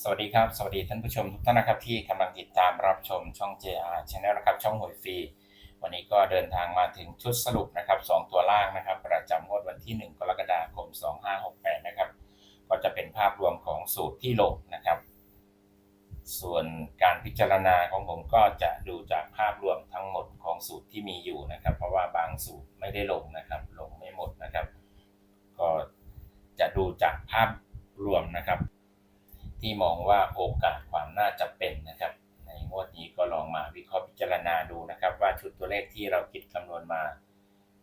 สวัสดีครับ สวัสดีท่านผู้ชมทุกท่านนะครับที่กำลังติดตามรับชมช่อง JR Channel นะครับช่องหวยฟรีวันนี้ก็เดินทางมาถึงชุดสรุปนะครับ 2 ตัวล่างนะครับ ประจำงวดวันที่ 1 กรกฎาคม 2568 นะครับ ก็จะเป็นภาพรวมของสูตรที่ลงนะครับ ส่วนการพิจารณาของผมก็จะดูจากภาพรวมทั้งหมดของสูตรที่มีอยู่นะครับ เพราะว่าบางสูตรไม่ได้ลงนะครับ ลงไม่หมดนะครับ ก็จะดูจากภาพรวมนะครับ ที่มองว่าโอกาสความน่าจะเป็นนะครับ ในงวดนี้ก็ลองมาวิเคราะห์พิจารณาดูนะครับ ว่าชุดตัวเลขที่เราคิดคำนวณมา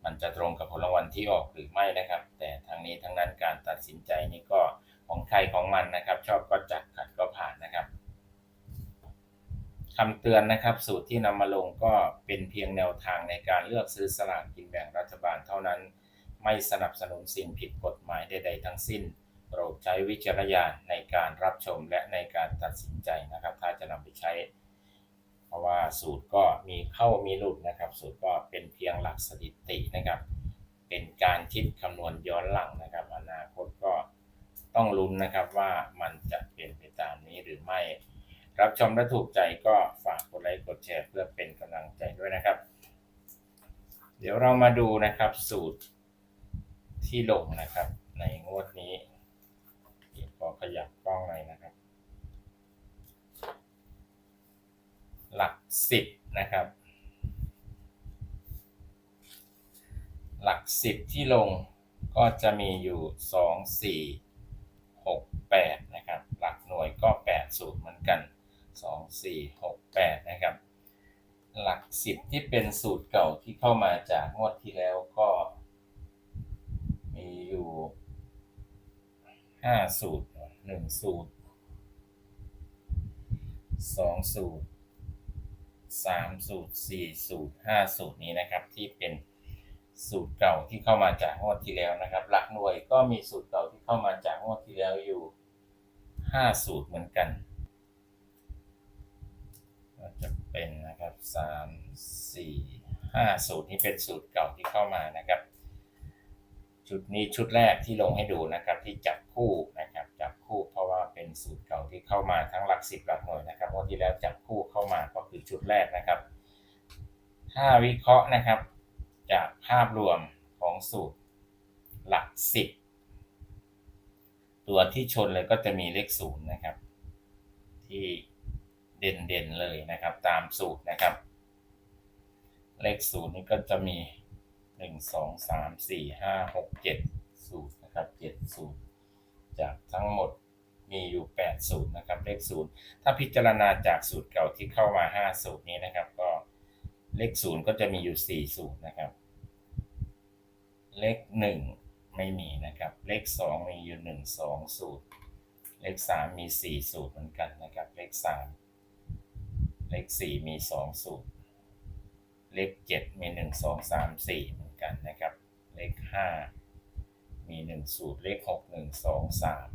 มันจะตรงกับผลรางวัลที่ออกหรือไม่นะครับ แต่ทั้งนี้ทั้งนั้นการตัดสินใจนี่ก็ของใครของมันนะครับ ชอบก็จัดขัดก็ผ่านนะครับคำเตือนนะครับ สูตรที่นำมาลงก็เป็นเพียงแนวทางในการเลือกซื้อสลากกินแบ่งรัฐบาลเท่านั้น ไม่สนับสนุนสิ่งผิดกฎหมายใดๆทั้งสิ้น โปรดใช้วิจารณญาณในการรับชมและในการตัดสินใจนะครับ ถ้าจะนำไปใช้ เพราะว่าสูตรก็มีเข้ามีหลุดนะครับ สูตรก็เป็นเพียงหลักสถิตินะครับ เป็นการคิดคำนวณย้อนหลังนะครับ อนาคตก็ต้องลุ้นนะครับว่ามันจะเป็นไปตามนี้หรือไม่ รับชมและถูกใจก็ฝากกดไลค์กดแชร์ เพื่อเป็นกำลังใจด้วยนะครับ เดี๋ยวเรามาดูนะครับสูตรที่ลงนะครับในงวดนี้ อขยับกล้องหน่อยนะครับ หลักสิบนะครับ หลักสิบที่ลงก็จะมีอยู่สองสี่หกแปดนะครับ หลักหน่วยก็แปดสูตรเหมือนกันสองสี่หกแปดนะครับ หลักสิบที่เป็นสูตรเก่าที่เข้ามาจากงวดที่แล้วก็มีอยู่ห้าสูตร หนึ่งสูตรสองสูตรสามสูตรสี่สูตรห้าสูตรนี้นะครับ ที่เป็นสูตรเก่าที่เข้ามาจากงวดที่แล้วนะครับหลักหน่วยก็มีสูตรเก่าที่เข้ามาจากงวดที่แล้วอยู่ห้าสูตรเหมือนกันก็จะเป็นนะครับสามสี่ห้าสูตรนี้เป็นสูตรเก่าที่เข้ามานะครับ ชุดนี้ชุดแรกที่ลงให้ดูนะครับที่จับคู่นะครับจับคู่เพราะว่าเป็นสูตรเก่าที่เข้ามาทั้งหลักสิบหลักหน่วยนะครับวันที่แล้วจับคู่เข้ามาก็คือชุดแรกนะครับ ถ้าวิเคราะห์นะครับ จากภาพรวมของสูตรหลักสิบตัวที่ชนเลยก็จะมีเลขศูนย์นะครับ ที่เด่นๆเลยนะครับ ตามสูตรนะครับ เลขศูนย์นี่ก็จะมี หนึ่งสองสามสี่ห้าหกเจ็ดสูตรนะครับเจ็ดสูตรจากทั้งหมดมีอยู่แปดสูตรนะครับเลขศูนย์ถ้าพิจารณาจากสูตรเก่าที่เข้ามาห้าสูตรนี้นะครับ ก็เลขศูนย์ก็จะมีอยู่สี่สูตรนะครับ เลขหนึ่งไม่มีนะครับ เลขสองมีอยู่หนึ่งสองสูตร เลขสามมีสี่สูตรเหมือนกันนะครับ เลขสามเลขสี่มีสองสูตร เลขเจ็ดมีหนึ่งสองสามสี่ กันนะครับ เลขห้ามีหนึ่งสูตรเลขหกหนึ่งสองสาม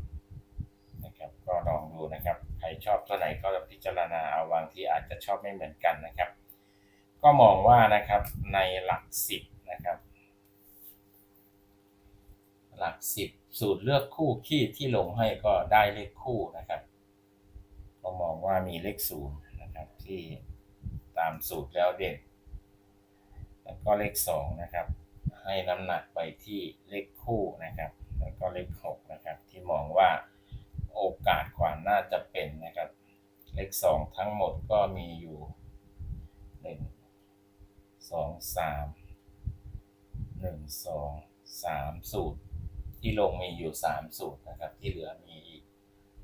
นะครับ ก็ลองดูนะครับ ใครชอบตัวไหนก็พิจารณาเอาบางที่อาจจะชอบไม่เหมือนกันนะครับ ก็มองว่านะครับในหลักสิบนะครับ หลักสิบสูตรเลือกคู่ขี้ที่ลงให้ก็ได้เลขคู่นะครับก็มองว่ามีเลขศูนย์นะครับที่ตามสูตรแล้วเด่น แล้วก็เลขสองนะครับ ให้น้ำหนักไปที่เลขคู่นะครับ แล้วก็เลขหกนะครับ ที่มองว่าโอกาสความน่าจะเป็นนะครับ เลขสองทั้งหมดก็มีอยู่หนึ่งสองสามหนึ่งสองสามสูตร ที่ลงมีอยู่สามสูตรนะครับ ที่เหลือมีอีก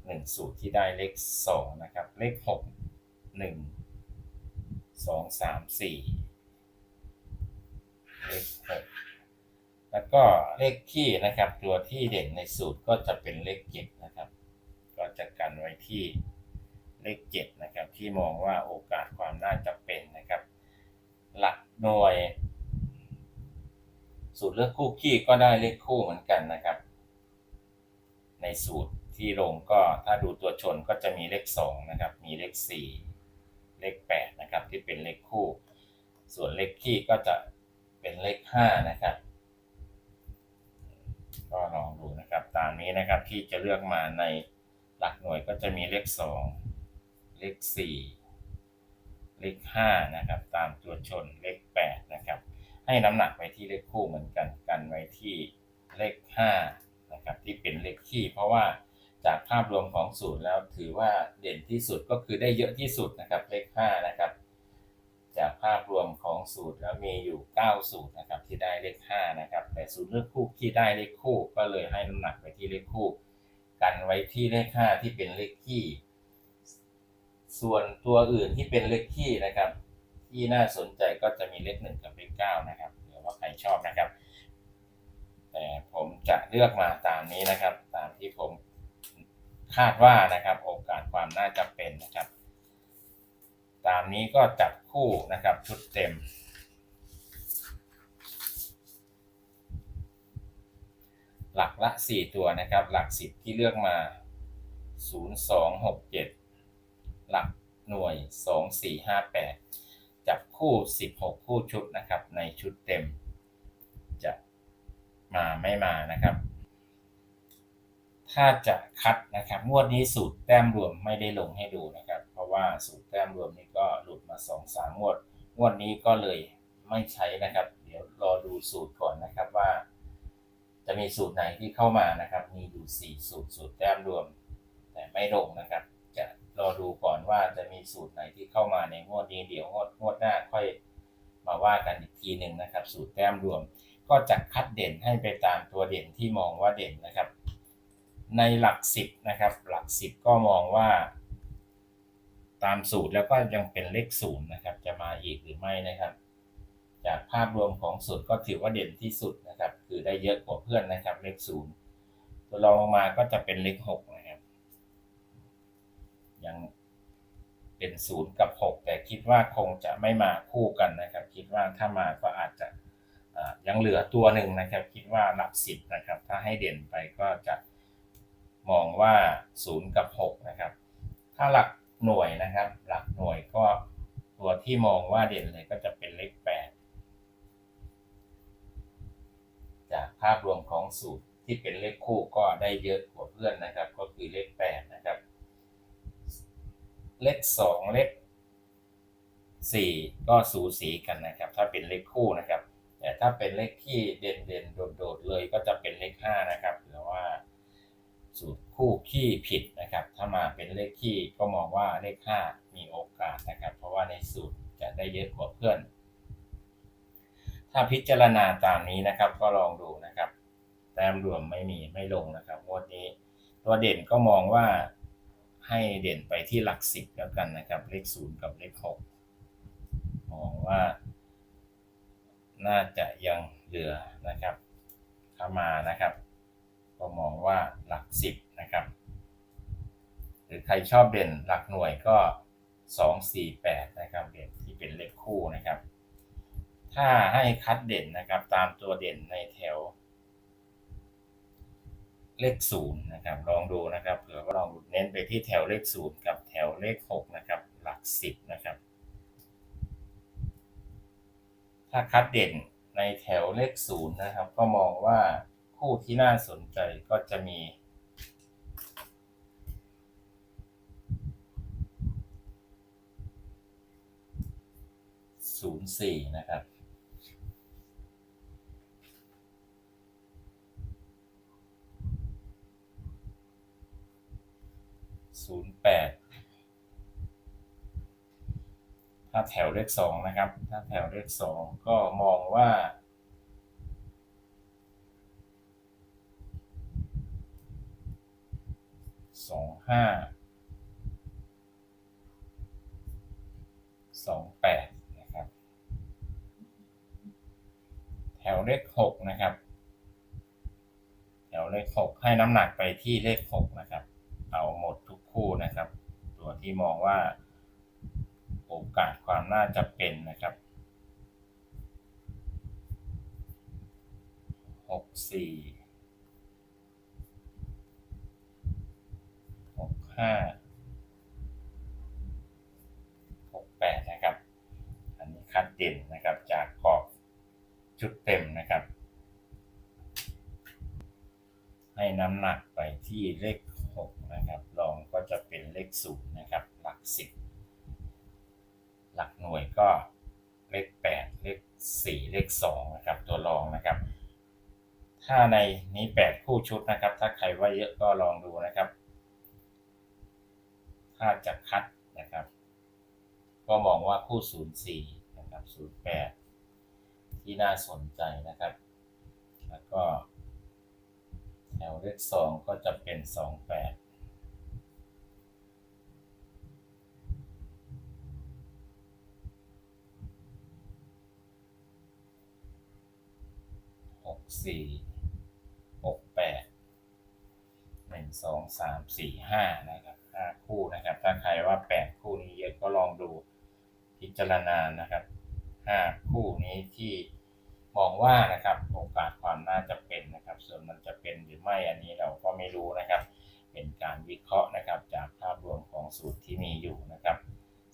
หนึ่งสูตรที่ได้เลขสองนะครับ เลขหกหนึ่งสองสามสี่ เลขหกแล้วก็เลขที่นะครับ ตัวที่เด่นในสูตรก็จะเป็นเลขเจ็ดนะครับ ก็จะกันไว้ที่เลขเจ็ดนะครับ ที่มองว่าโอกาสความน่าจะเป็นนะครับ หลักหน่วย สูตรเลือกคู่ขี้ก็ได้เลขคู่เหมือนกันนะครับ ในสูตรที่ลงก็ถ้าดูตัวชนก็จะมีเลขสองนะครับ มีเลขสี่เลขแปดนะครับที่เป็นเลขคู่ ส่วนเลขขี้ก็จะ เป็นเลขห้านะครับก็ลองดูนะครับตามนี้นะครับที่จะเลือกมาในหลักหน่วยก็จะมีเลขสองเลขสี่เลขห้านะครับ ตามตัวชนเลขแปดนะครับ ให้น้ำหนักไปที่เลขคู่เหมือนกันกันไว้ที่เลขห้านะครับ ที่เป็นเลขคี่ เพราะว่าจากภาพรวมของสูตรแล้วถือว่าเด่นที่สุดก็คือได้เยอะที่สุดนะครับเลขห้านะครับ จากภาพรวมของสูตรแล้วมีอยู่ 9 สูตรนะครับที่ได้เลข5นะครับแต่สูตรเลือกคู่ที่ได้เลขคู่ก็เลยให้น้ำหนักไปที่เลขคู่ กันไว้ที่เลข5ที่เป็นเลขคี่ ส่วนตัวอื่นที่เป็นเลขคี่นะครับ ที่น่าสนใจก็จะมีเลข1กับเลข9นะครับเดี๋ยวว่าใครชอบนะครับ แต่ผมจะเลือกมาตามนี้นะครับ ตามที่ผมคาดว่านะครับโอกาสความน่าจะเป็นนะครับ ตามนี้ก็จับคู่นะครับชุดเต็ม หลักละ 4 ตัวนะครับ หลัก 10 ที่เลือกมา 0 2 6 7 หลักหน่วย 2 4 5 8 จับคู่ 16 คู่ชุดนะครับ ในชุดเต็ม จะมาไม่มานะครับถ้าจะคัดนะครับงวดนี้สูตรแต้มรวมไม่ได้ลงให้ดูนะครับ เพราะว่าสูตรแต้มรวมนี้ มา2อสามงวด งวดนี้ก็เลยไม่ใช้นะครับ เดี๋ยวรอดูสูตรก่อนนะครับว่า จะมีสูตรไหนที่เข้ามานะครับ มีอยู่สี่สูตรสูตรแต้มรวม แต่ไม่ลงนะครับ จะรอดูก่อนว่าจะมีสูตรไหนที่เข้ามาในงวดนี้เดี๋ยวงวดงวดหน้าค่อยมาว่ากันอีกทีหนึ่งนะครับ สูตรแต้มรวม ก็จะคัดเด่นให้ไปตามตัวเด่นที่มองว่าเด่นนะครับ ในหลักสิบนะครับ หลักสิบก็มองว่า ตามสูตรแล้วก็ยังเป็นเลขศูนย์นะครับ จะมาอีกหรือไม่นะครับ จากภาพรวมของสูตรก็ถือว่าเด่นที่สุดนะครับ คือได้เยอะกว่าเพื่อนนะครับ เลขศูนย์ตัวรองลงมาก็จะเป็นเลขหกนะครับ ยังเป็นศูนย์กับหกแต่คิดว่าคงจะไม่มาคู่กันนะครับ คิดว่าถ้ามาก็อาจจะยังเหลือตัวหนึ่งนะครับ คิดว่าหลักสิบนะครับ ถ้าให้เด่นไปก็จะมองว่าศูนย์กับหกนะครับ ถ้าหลัก หน่วยนะครับ หลักหน่วยก็ตัวที่มองว่าเด่นเลยก็จะเป็นเลขแปดจากภาพรวมของสูตรที่เป็นเลขคู่ก็ได้เยอะกว่าเพื่อนนะครับ ก็คือเลขแปดนะครับ เลขสองเลขสี่ก็สูสีกันนะครับ ถ้าเป็นเลขคู่นะครับ แต่ถ้าเป็นเลขที่เด่นเด่นๆโดดๆเลยก็จะเป็นเลขห้านะครับ สูตรคู่ขี้ผิดนะครับ ถ้ามาเป็นเลขขี้ก็มองว่าเลขห้ามีโอกาสนะครับ เพราะว่าในสูตรจะได้เยอะกว่าเพื่อน ถ้าพิจารณาตามนี้นะครับก็ลองดูนะครับ แต้มรวมไม่มีไม่ลงนะครับงวดนี้ ตัวเด่นก็มองว่าให้เด่นไปที่หลักสิบแล้วกันนะครับ เลขศูนย์กับเลขหกมองว่า น่าจะยังเหลือนะครับถ้ามานะครับ ก็มองว่าหลักสิบนะครับ หรือใครชอบเด่นหลักหน่วยก็สองสี่แปดนะครับเด่นที่เป็นเลขคู่นะครับ ถ้าให้คัดเด่นนะครับตามตัวเด่นในแถว เลขศูนย์นะครับลองดูนะครับเผื่อว่าลองเน้นไปที่แถวเลขศูนย์กับแถวเลขหกนะครับ หลักสิบนะครับ ถ้าคัดเด่นในแถวเลขศูนย์นะครับ ก็มองว่า คู่ที่น่าสนใจก็จะมี ศูนย์สี่นะครับ ศูนย์แปด ถ้าแถวเลขสองนะครับ ถ้าแถวเลขสองก็มองว่า สองห้าสองแปดนะครับ แถวเลขหกนะครับ แถวเลขหกให้น้ำหนักไปที่เลขหกนะครับ เอาหมดทุกคู่นะครับ ตัวที่มองว่าโอกาสความน่าจะเป็นนะครับหกสี่ ห้าหกแปดนะครับ อันนี้คัดเด่นนะครับจากกรอบชุดเต็มนะครับ ให้น้ำหนักไปที่เลขหกนะครับลองขศูนย์นะครับ หลักสิบหลักหน่วยก็เลขแปดเลขสี่เลขสองนะครับ ตัวรองนะครับถ้าในนี้แปดคู่ชุดนะครับ ถ้าใครว่าเยอะก็ลองดูนะครับ ถ้าจะคัดนะครับ ก็มองว่าคู่ศูนย์สี่นะครับศูนย์แปดที่น่าสนใจนะครับ แล้วก็แถวเลขสองก็จะเป็นสองแปดหกสี่หกแปดหนึ่งสองสามสี่ห้านะครับ คู่นะครับ ถ้าใครว่าแปดคู่นี้เยอะก็ลองดูพิจารณานะครับห้าคู่นี้ที่มองว่านะครับโอกาสความน่าจะเป็นนะครับ ส่วนมันจะเป็นหรือไม่อันนี้เราก็ไม่รู้นะครับ เป็นการวิเคราะห์นะครับจากภาพรวมของสูตรที่มีอยู่นะครับ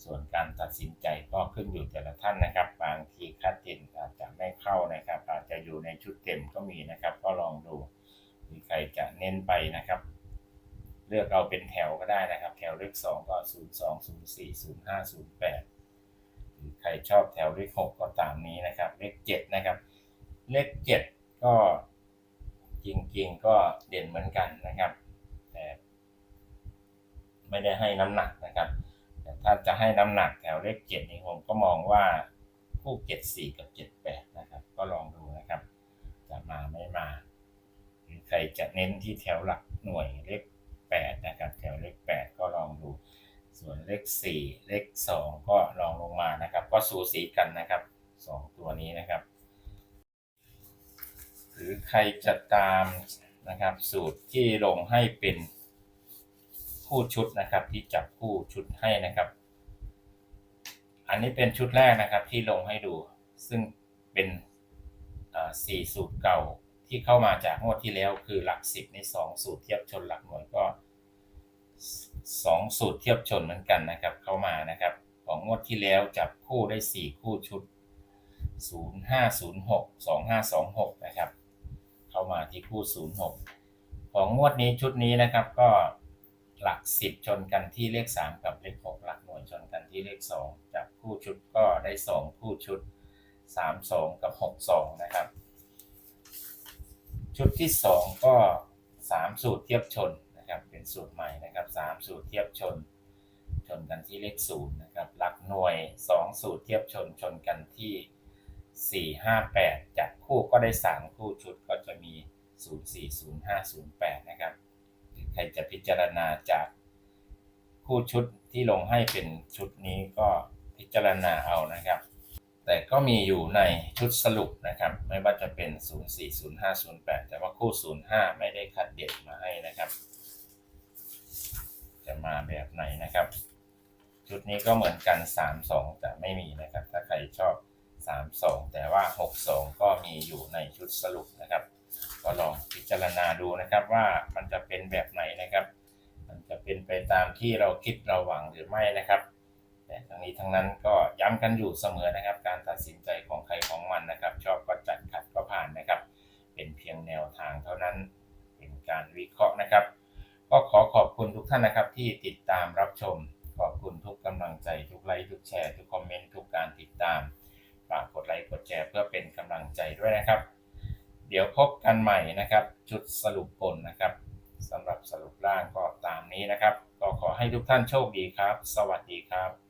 ส่วนการตัดสินใจก็ขึ้นอยู่แต่ละท่านนะครับ บางทีคัดเต็มอาจจะไม่เข้านะครับ อาจจะอยู่ในชุดเต็มก็มีนะครับ ก็ลองดูหรือใครจะเน้นไปนะครับ เลือกเอาเป็นแถวก็ได้นะครับ แถวเลขสองก็ศูนย์สองศูนย์สี่ศูนย์ห้าศูนย์แปดหรือใครชอบแถวเลขหกก็ตามนี้นะครับ เลขเจ็ดนะครับ เลขเจ็ดก็จริงๆก็เด่นเหมือนกันนะครับแต่ไม่ได้ให้น้ำหนักนะครับแต่ถ้าจะให้น้ำหนักแถวเลขเจ็ดนี่ผมก็มองว่าคู่เจ็ดสี่กับเจ็ดแปดนะครับ ก็ลองดูนะครับ จะมาไม่มา หรือใครจะเน้นที่แถวหลักหน่วยเลข แปดนะครับ แถวเลขแปดก็ลองดู ส่วนเลขสี่เลขสองก็ลองลงมานะครับ ก็สูสีกันนะครับสองตัวนี้นะครับ หรือใครจะตามนะครับ สูตรที่ลงให้เป็นคู่ชุดนะครับ ที่จับคู่ชุดให้นะครับ อันนี้เป็นชุดแรกนะครับที่ลงให้ดู ซึ่งเป็นอ่าสี่สูตรเก่า ที่เข้ามาจากงวดที่แล้วคือหลักสิบในสองสูตรเทียบชนหลักหน่วยก็สองสูตรเทียบชนเหมือนกันนะครับ เข้ามานะครับ ของงวดที่แล้วจับคู่ได้สี่คู่ชุด 0506 2526 นะครับ เข้ามาที่คู่ 06 ของงวดนี้ชุดนี้นะครับก็หลัก10ชนกันที่เลข 3 กับเลข 6 หลักหน่วยชนกันที่เลข 2 จับคู่ชุดก็ได้ 2 คู่ชุด 32 กับ 62 นะครับ ชุดที่ 2 ก็ 3 สูตรเทียบชนนะครับเป็นสูตรใหม่นะครับ 3 สูตรเทียบชน ชนกันที่เลข0นย์นะครับหลักหน่วย 2 สูตรเทียบชนชนกันที่ 4 5 8 จับคู่ก็ได้ 3 คู่ชุดก็จะมี 0 4 0 5 0 8 นะครับใครจะพิจารณาจากคู่ชุดที่ลงให้เป็นชุดนี้ก็พิจารณาเอานะครับ แต่ก็มีอยู่ในชุดสรุปนะครับ ไม่ว่าจะเป็น 0 4 0 5 0 8 แต่ว่าคู่ 0 5 ไม่ได้คัดเด็ดมาให้นะครับ จะมาแบบไหนนะครับ ชุดนี้ก็เหมือนกัน 3 2จะไม่มีนะครับ ถ้าใครชอบ 3 2 แต่ว่า 6 2 ก็มีอยู่ในชุดสรุปนะครับ ก็ลองพิจารณาดูนะครับว่ามันจะเป็นแบบไหนนะครับ มันจะเป็นไปตามที่เราคิดเราหวังหรือไม่นะครับ แต่ทั้งนี้ทั้งนั้นก็ย้ำกันอยู่เสมอนะครับ การตัดสินใจของใครของมันนะครับ ชอบก็จัดขัดก็ผ่านนะครับ เป็นเพียงแนวทางเท่านั้น เป็นการวิเคราะห์นะครับ ก็ขอขอบคุณทุกท่านนะครับที่ติดตามรับชม ขอบคุณทุกกำลังใจทุกไลค์ทุกแชร์ทุกคอมเมนต์ทุกการติดตามฝากกดไลค์กดแชร์เพื่อเป็นกำลังใจด้วยนะครับ เดี๋ยวพบกันใหม่นะครับ ชุดสรุปบนนะครับสำหรับสรุปล่างก็ตามนี้นะครับ ก็ขอให้ทุกท่านโชคดีครับ สวัสดีครับ